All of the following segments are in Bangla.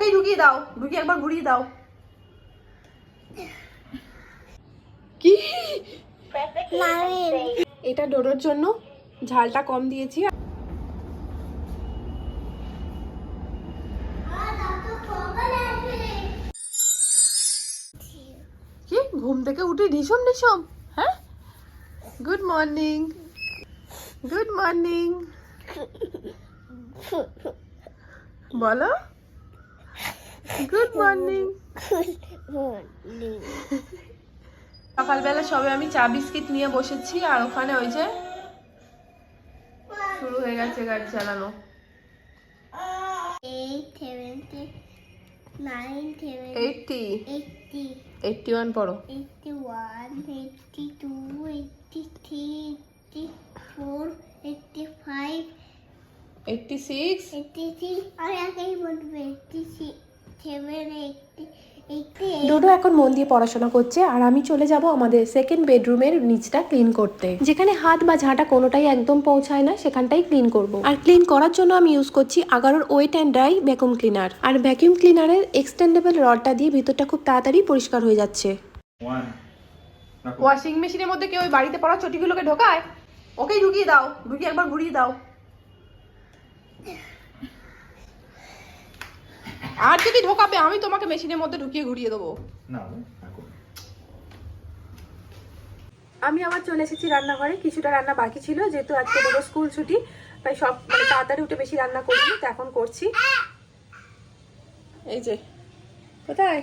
ওকেই ঢুকিয়ে দাও ঢুকিয়ে একবার ঘুরিয়ে দাও। কি? এটা ডোডোর জন্য ঝালটা কম দিয়েছি। কি? ঘুম থেকে উঠে ঢিসম ঢিসম হ্যাঁ? গুড মর্নিং গুড মর্নিং বলো। গুড মর্নিং সকালবেলা সবে আমি চা বিস্কিট নিয়ে বসেছি আর ওখানে ওই যে শুরু হয়ে গেছে গাড়ি চালানো। এইটি সিক্স এইটি সিক্স আর একই বলব এইটি সিক্স ডোডো এখন মন দিয়ে পড়াশোনা করছে আর আমি চলে যাব আমাদের সেকেন্ড বেডরুমের নিচটা ক্লিন করতে। যেখানে হাত বা ঝাঁটা কোনোটাই একদম পৌঁছায় না সেখানটাই ক্লিন করব। আর ক্লিন করার জন্য আমি ইউজ করছি আগারোর wet and dry vacuum cleaner R vacuum ক্লিনারের এক্সটেন্ডেবল রডটা দিয়ে ভিতরটা খুব তাড়াতাড়ি পরিষ্কার হয়ে যাচ্ছে। ওয়াশিং মেশিনের মধ্যে কেউ ওই বাড়িতে পড়া চটিগুলোকে ঢোকায় ওকেই ঢুকিয়ে দাও ঢুকিয়ে একবার ঘুরিয়ে দাও। আর যদি ঢোকাবে আমি তোমাকে মেশিনের মধ্যে ঢুকিয়ে ঘুরিয়ে দেবো। না আমি আবার চলে এসেছি রান্নাঘরে কিছুটা রান্না বাকি ছিল যেহেতু আজকে ডোডো স্কুল ছুটি তাই সব মানে তাড়াতাড়ি উঠে বেশি রান্না করিনি তো এখন করছি। এই যে কোথায়?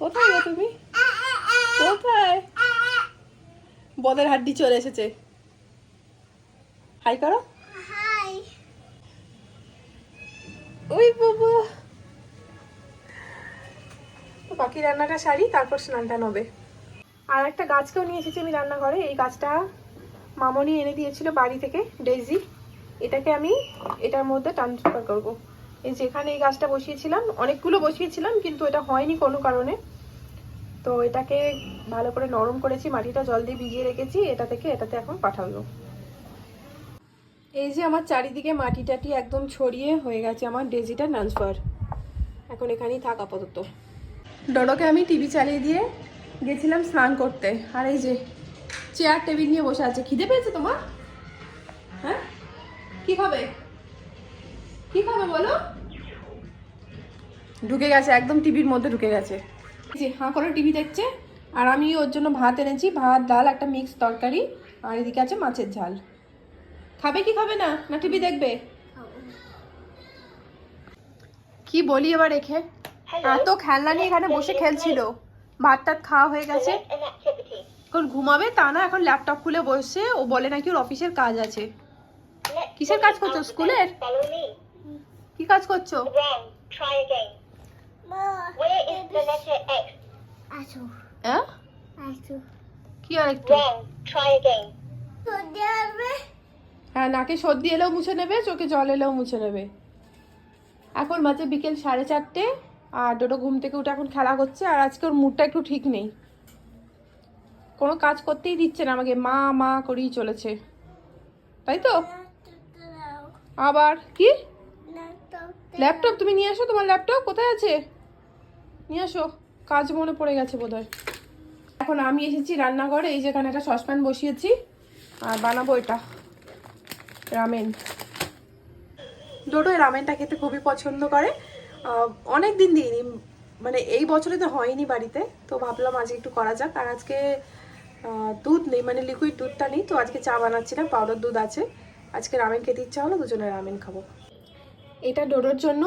কোথায় গো তুমি? কোথায়? বদের হাড্ডি চলে এসেছে। হাই করো. ওই বাবা। বাকি রান্নাটা সারি, তারপর স্নানটা নেবে। আর একটা গাছকেও নিয়ে এসেছি আমি রান্নাঘরে। এই গাছটা মামনি এনে দিয়েছিল বাড়ি থেকে, ডেইজি। এটাকে আমি এটার মধ্যে ট্রান্সফার করব। এই যেখানে এই গাছটা বসিয়েছিলাম, অনেকগুলো বসিয়েছিলাম, কিন্তু এটা হয়নি কোনো কারণে। তো এটাকে ভালো করে নরম করেছি, মাটিটা জল দিয়ে ভিজিয়ে রেখেছি, এটা থেকে এটাতে এখন পাঠাবো। এই যে আমার চারিদিকে মাটিটাটি একদম ছড়িয়ে হয়ে গেছে, আমার ডেজিটা ট্রান্সফার। এখন এখানেই থাক আপাতত। ডোডোকে আমি টিভি চালিয়ে দিয়ে গেছিলাম স্নান করতে। আর এই যে চেয়ার টেবিল নিয়ে বসে আছে। খিদে পেয়েছে তোমার? হ্যাঁ? কি খাবে? কি খাবে বলো? ঢুকে গেছে একদম টিভির মধ্যে ঢুকে গেছে। যে হাঁ করে টিভি দেখছে। আর আমি ওর জন্য ভাত এনেছি ভাত ডাল একটা মিক্স তরকারি। আর এদিকে আছে মাছের ঝাল। খাবে কি খাবে না? না টিভি দেখবে? কি বলি এবার রেখে এত খেলনা নিয়ে এখানে বসে খেলছিল। ভাত টাত খাওয়া হয়ে গেছে। এখন ঘুমাবে তা না এখন ল্যাপটপ খুলে বসে ও বলে নাকি ওর অফিসের কাজ আছে। কিসের কাজ করছ স্কুলের? কি কাজ করছ. হ্যাঁ. কি আর একটু. হ্যাঁ নাকে সর্দি এলেও মুছে নেবে চোখে জল এলেও মুছে নেবে। এখন মাঝে বিকেল সাড়ে চারটে। আর ডোডো ঘুম থেকে উঠে এখন খেলা করছে আর আজকে ওর মুডটা একটু ঠিক নেই। কোনো কাজ করতেই দিচ্ছে না আমাকে, মা মা করেই চলেছে। তাই তো? আবার কি? ল্যাপটপ, তুমি নিয়ে আসো তোমার ল্যাপটপ, কোথায় আছে? নিয়ে আসো, কাজ মনে পড়ে গেছে বোধহয়। এখন আমি এসেছি রান্নাঘরে, এই যেখানে একটা সসপ্যান বসিয়েছি, আর বানাবো এটা রামেন ডোডো রামেনটা খেতে খুবই পছন্দ করে। অনেক দিন দিইনি। মানে এই বছরে তো হয়নি বাড়িতে, তো ভাবলাম আজকে একটু করা যাক। আর আজকে দুধ নেই মানে লিকুইড দুধটা নেই, তো আজকে চা বানাচ্ছি না পাউডার দুধ আছে। আজকে রামেন খেতে ইচ্ছা হলো, দুজনে রামেন খাব। এটা ডোডোর জন্য,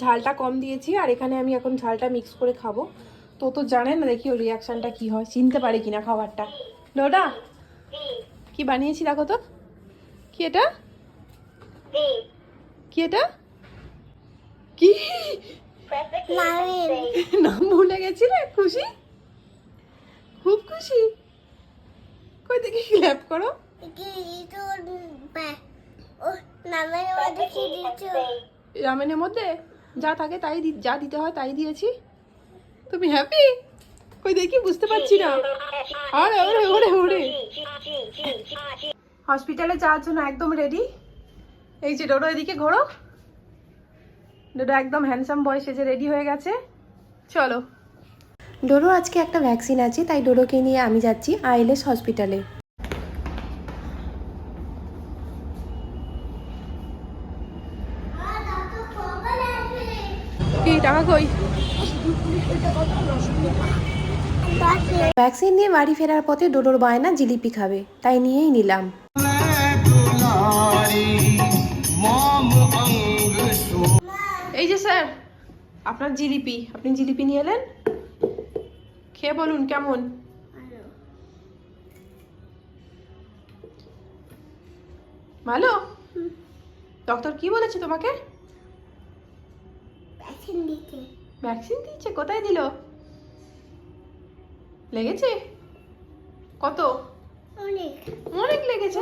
ঝালটা কম দিয়েছি, আর এখানে আমি এখন ঝালটা মিক্স করে খাব। তো তো জানে না, দেখি ওর রিয়াকশানটা কী হয়, চিনতে পারে কিনা খাবারটা। ডোডা, কি বানিয়েছি দেখো তো? কি এটা. কি এটা? কি? নাম ভুলে গেছিলে? খুশি? খুব খুশি? কই দেখি ক্ল্যাপ করো। রামেনের মধ্যে? যা থাকে তাই দি- যা দিতে হয় তাই দিয়েছি। তুমি হ্যাপি কই দেখি বুঝতে পারছি না। আরে ওরে ওরে। ওরে হসপিটালে যাওয়ার জন্য একদম রেডি এই যে ডোডো এদিকে ঘোরো। ডোডো একদম হ্যান্ডসাম বয় সেজে রেডি হয়ে গেছে। চলো। ডোরো আজকে একটা ভ্যাকসিন আছে তাই ডোরোকে নিয়ে আমি যাচ্ছি আইএলএস হসপিটালে কি টাকা কই? ভ্যাকসিন নিয়ে বাড়ি ফেরার পথে ডোডোর বায়না জিলিপি খাবে তাই নিয়েই নিলাম। এই যে স্যার আপনার জিলিপি আপনি জিলিপি নিয়ে এলেন? খেয়ে বলুন কেমন? ভালো। ডক্টর কি বলেছে তোমাকে? ভ্যাকসিন দিতে ভ্যাকসিন দিয়েছে কোথায় দিল? লেগেছে? কত? অনেক। অনেক লেগেছে?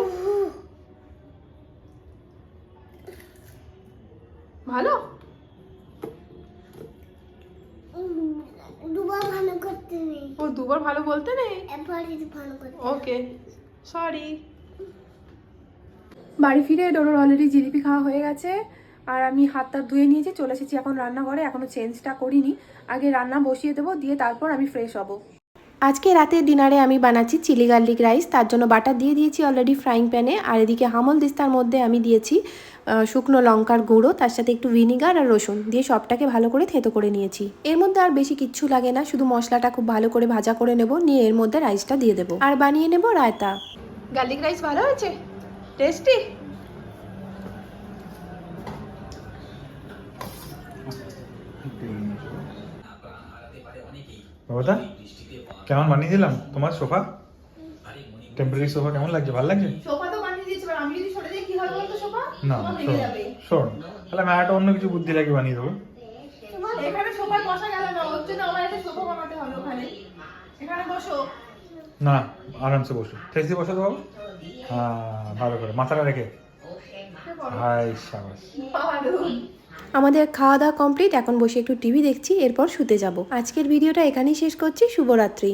ভালো? দুবার ভালো করতে নেই। ও দুবার ভালো বলতে নেই? একবার যদি ভালো করতে ওকে সরি। বাড়ি ফিরে ডোরোর অলরেডি জিলিপি খাওয়া হয়ে গেছে আর আমি হাতটা ধুয়ে নিয়েছি চলে এসেছি এখন রান্নাঘরে এখনও চেঞ্জটা করিনি। আগে রান্না বসিয়ে দেবো দিয়ে তারপর আমি ফ্রেশ হব। আজকে রাতের ডিনারে আমি বানাচ্ছি চিলি গার্লিক রাইস। তার জন্য বাটার দিয়ে দিয়েছি অলরেডি ফ্রাইং প্যানে আর এদিকে হামল দিস্তার মধ্যে আমি দিয়েছি শুকনো লঙ্কার গুঁড়ো তার সাথে একটু ভিনিগার আর রসুন দিয়ে সবটাকে ভালো করে থেতো করে নিয়েছি। এর মধ্যে আর বেশি কিচ্ছু লাগে না শুধু মশলাটা খুব ভালো করে ভাজা করে নেব নিয়ে এর মধ্যে রাইসটা দিয়ে দেবো। আর বানিয়ে নেব রায়তা। গার্লিক রাইস ভালো হয়েছে? টেস্টি বাবাটা কেমন বানিয়ে দিলাম? তোমার সোফা? টেম্পোরারি সোফা কেমন লাগছে? ভালো লাগছে? সোফা তো বানিয়ে দিয়েছি আমি যদি সরে যাই কি হবে বলতো সোফা? না শোন তাহলে আমি একটা অন্য কিছু বুদ্ধি লাগিয়ে বানিয়ে দেবো। এখানে সোফায় বসা গেল না ওর জন্য আমার একটা সোফা বানাতে হবে ওখানে। এখানে বসো। না আরামসে বসো। দিয়ে বসো তো হ্যাঁ ভালো করে মাথাটা রেখে। হাই সাবাস। ভালো আমাদের খাওয়া দাওয়া কমপ্লিট এখন বসে একটু টিভি দেখছি, এরপর শুতে যাব। আজকের ভিডিওটা এখানেই শেষ করছি, শুভরাত্রি।